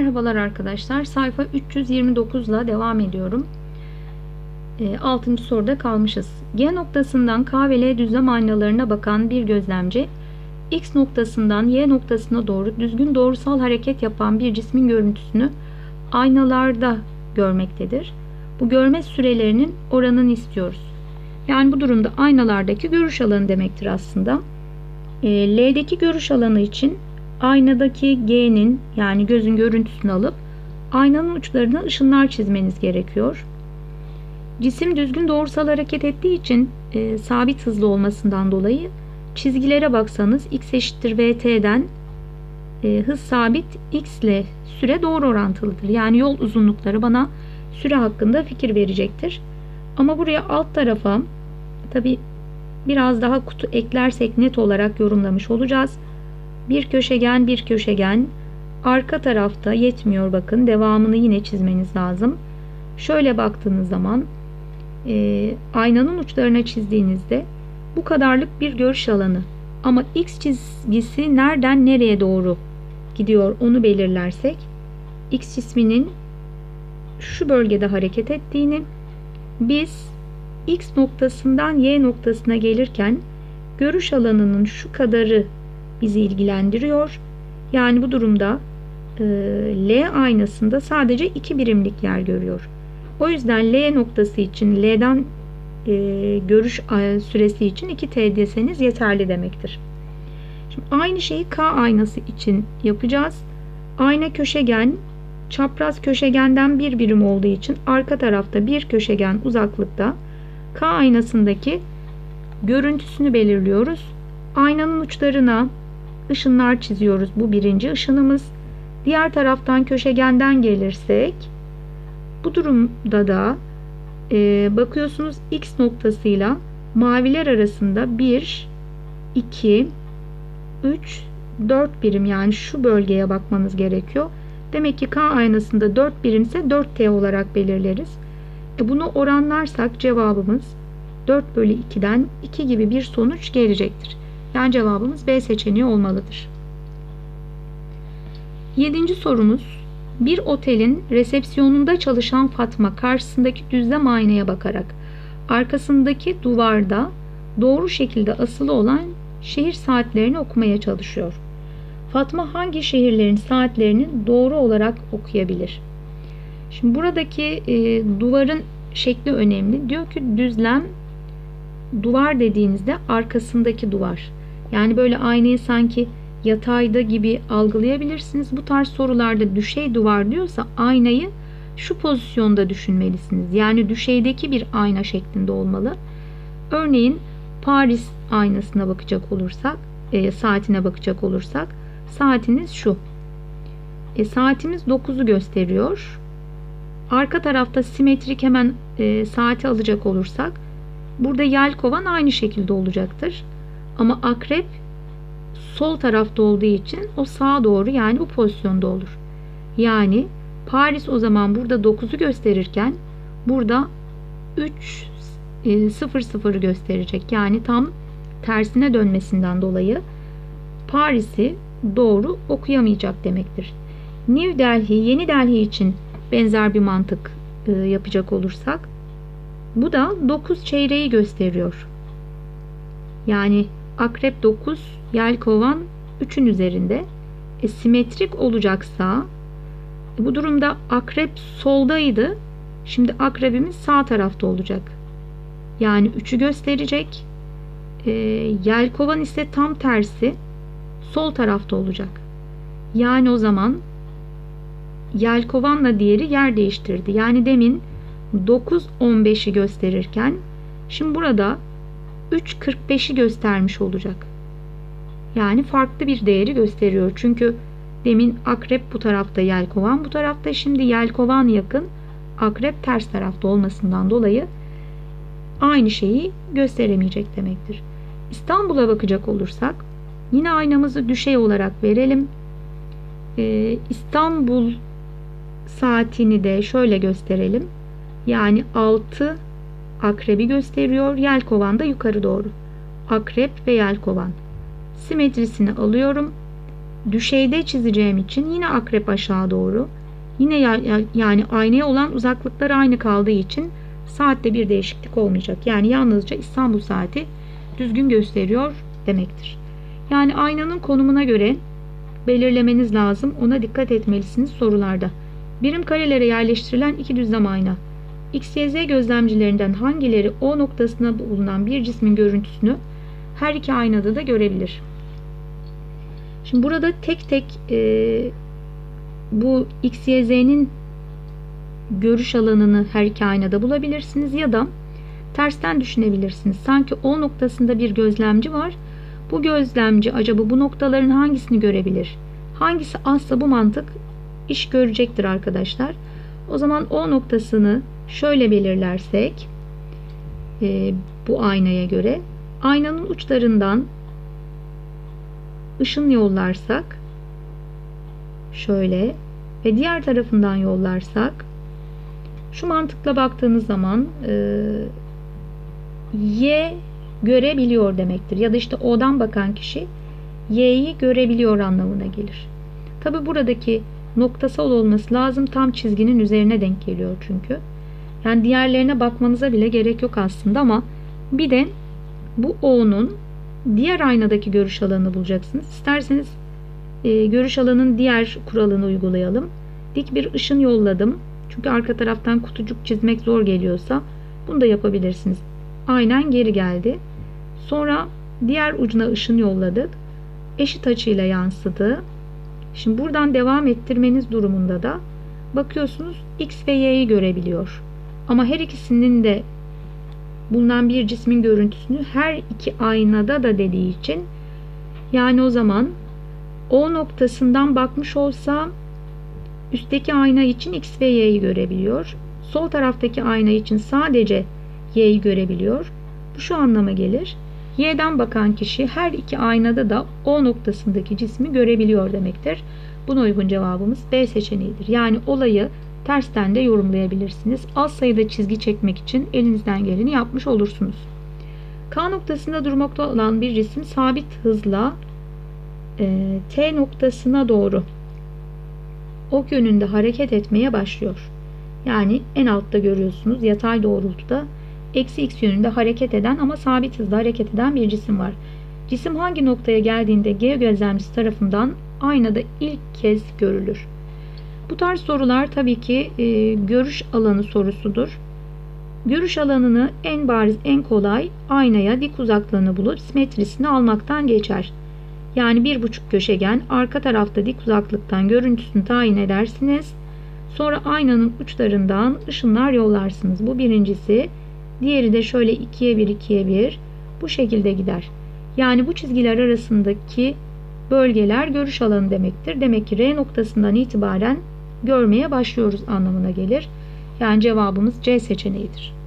Merhabalar arkadaşlar. Sayfa 329 ile devam ediyorum. 6. soruda kalmışız. G noktasından K ve L düzlem aynalarına bakan bir gözlemci X noktasından Y noktasına doğru düzgün doğrusal hareket yapan bir cismin görüntüsünü aynalarda görmektedir. Bu görme sürelerinin oranını istiyoruz. Yani bu durumda aynalardaki görüş alanı demektir aslında. E, L'deki görüş alanı için aynadaki G'nin yani gözün görüntüsünü alıp aynanın uçlarına ışınlar çizmeniz gerekiyor. Cisim düzgün doğrusal hareket ettiği için e, sabit hızlı olmasından dolayı çizgilere baksanız x eşittir vt'den e, hız sabit x ile süre doğru orantılıdır. Yani yol uzunlukları bana süre hakkında fikir verecektir. Ama buraya alt tarafa tabi biraz daha kutu eklersek net olarak yorumlamış olacağız. Bir köşegen bir köşegen. Arka tarafta yetmiyor bakın. Devamını yine çizmeniz lazım. Şöyle baktığınız zaman e, aynanın uçlarına çizdiğinizde bu kadarlık bir görüş alanı. Ama x çizgisi nereden nereye doğru gidiyor onu belirlersek x cisminin şu bölgede hareket ettiğini biz x noktasından y noktasına gelirken görüş alanının şu kadarı bizi ilgilendiriyor. Yani bu durumda e, L aynasında sadece iki birimlik yer görüyor. O yüzden L noktası için L'den e, görüş süresi için 2T deseniz yeterli demektir. Şimdi aynı şeyi K aynası için yapacağız. Ayna köşegen çapraz köşegenden bir birim olduğu için arka tarafta bir köşegen uzaklıkta K aynasındaki görüntüsünü belirliyoruz. Aynanın uçlarına ışınlar çiziyoruz. Bu birinci ışınımız. Diğer taraftan köşegenden gelirsek bu durumda da e, bakıyorsunuz X noktasıyla maviler arasında 1, 2, 3, 4 birim yani şu bölgeye bakmanız gerekiyor. Demek ki K aynasında 4 birimse 4T olarak belirleriz. E bunu oranlarsak cevabımız 4 bölü 2'den 2 gibi bir sonuç gelecektir. Yani cevabımız B seçeneği olmalıdır. Yedinci sorumuz. Bir otelin resepsiyonunda çalışan Fatma karşısındaki düzlem aynaya bakarak arkasındaki duvarda doğru şekilde asılı olan şehir saatlerini okumaya çalışıyor. Fatma hangi şehirlerin saatlerini doğru olarak okuyabilir? Şimdi buradaki e, duvarın şekli önemli. Diyor ki düzlem duvar dediğinizde arkasındaki duvar. Yani böyle aynayı sanki yatayda gibi algılayabilirsiniz. Bu tarz sorularda düşey duvar diyorsa aynayı şu pozisyonda düşünmelisiniz. Yani düşeydeki bir ayna şeklinde olmalı. Örneğin Paris aynasına bakacak olursak, e, saatine bakacak olursak saatiniz şu. E, saatimiz 9'u gösteriyor. Arka tarafta simetrik hemen e, saati alacak olursak burada yelkovan aynı şekilde olacaktır. Ama akrep sol tarafta olduğu için o sağa doğru yani bu pozisyonda olur. Yani Paris o zaman burada 9'u gösterirken burada 3 e, 0 0'ı gösterecek. Yani tam tersine dönmesinden dolayı Paris'i doğru okuyamayacak demektir. New Delhi, Yeni Delhi için benzer bir mantık e, yapacak olursak bu da 9 çeyreği gösteriyor. Yani akrep 9, yelkovan 3'ün üzerinde. E, simetrik olacaksa e, bu durumda akrep soldaydı. Şimdi akrebimiz sağ tarafta olacak. Yani 3'ü gösterecek. E, yelkovan ise tam tersi sol tarafta olacak. Yani o zaman yelkovanla diğeri yer değiştirdi. Yani demin 9.15'i gösterirken şimdi burada 3.45'i göstermiş olacak. Yani farklı bir değeri gösteriyor. Çünkü demin akrep bu tarafta yelkovan bu tarafta şimdi yelkovan yakın akrep ters tarafta olmasından dolayı aynı şeyi gösteremeyecek demektir. İstanbul'a bakacak olursak yine aynamızı düşey olarak verelim. Ee, İstanbul saatini de şöyle gösterelim. Yani 6 akrebi gösteriyor. Yelkovan da yukarı doğru. Akrep ve yelkovan. Simetrisini alıyorum. düşeyde çizeceğim için yine akrep aşağı doğru. Yine ya- ya- yani aynaya olan uzaklıklar aynı kaldığı için saatte bir değişiklik olmayacak. Yani yalnızca İstanbul saati düzgün gösteriyor demektir. Yani aynanın konumuna göre belirlemeniz lazım. Ona dikkat etmelisiniz sorularda. Birim karelere yerleştirilen iki düzlem ayna. X, Y, Z gözlemcilerinden hangileri O noktasına bulunan bir cismin görüntüsünü her iki aynada da görebilir? Şimdi burada tek tek e, bu X, Y, Z'nin görüş alanını her iki aynada bulabilirsiniz ya da tersten düşünebilirsiniz. Sanki O noktasında bir gözlemci var. Bu gözlemci acaba bu noktaların hangisini görebilir? Hangisi azsa bu mantık iş görecektir arkadaşlar. O zaman O noktasını şöyle belirlersek e, bu aynaya göre aynanın uçlarından ışın yollarsak şöyle ve diğer tarafından yollarsak şu mantıkla baktığınız zaman e, Y görebiliyor demektir. Ya da işte O'dan bakan kişi Y'yi görebiliyor anlamına gelir. Tabi buradaki noktasal olması lazım. Tam çizginin üzerine denk geliyor çünkü. Yani diğerlerine bakmanıza bile gerek yok aslında ama bir de bu O'nun diğer aynadaki görüş alanını bulacaksınız. İsterseniz e, görüş alanının diğer kuralını uygulayalım. Dik bir ışın yolladım. Çünkü arka taraftan kutucuk çizmek zor geliyorsa bunu da yapabilirsiniz. Aynen geri geldi. Sonra diğer ucuna ışın yolladık. Eşit açıyla yansıdı. Şimdi buradan devam ettirmeniz durumunda da bakıyorsunuz X ve Y'yi görebiliyor. Ama her ikisinin de bulunan bir cismin görüntüsünü her iki aynada da dediği için yani o zaman O noktasından bakmış olsa üstteki ayna için X ve Y'yi görebiliyor. Sol taraftaki ayna için sadece Y'yi görebiliyor. Bu şu anlama gelir. Y'den bakan kişi her iki aynada da O noktasındaki cismi görebiliyor demektir. Buna uygun cevabımız B seçeneğidir. Yani olayı tersten de yorumlayabilirsiniz. Az sayıda çizgi çekmek için elinizden geleni yapmış olursunuz. K noktasında durmakta olan bir cisim sabit hızla e, T noktasına doğru ok yönünde hareket etmeye başlıyor. Yani en altta görüyorsunuz yatay doğrultuda eksi x yönünde hareket eden ama sabit hızla hareket eden bir cisim var. Cisim hangi noktaya geldiğinde G gözlemcisi tarafından aynada ilk kez görülür. Bu tarz sorular tabii ki e, görüş alanı sorusudur. Görüş alanını en bariz, en kolay aynaya dik uzaklığını bulup simetrisini almaktan geçer. Yani bir buçuk köşegen arka tarafta dik uzaklıktan görüntüsünü tayin edersiniz. Sonra aynanın uçlarından ışınlar yollarsınız. Bu birincisi. Diğeri de şöyle ikiye bir ikiye bir bu şekilde gider. Yani bu çizgiler arasındaki bölgeler görüş alanı demektir. Demek ki R noktasından itibaren görmeye başlıyoruz anlamına gelir. Yani cevabımız C seçeneğidir.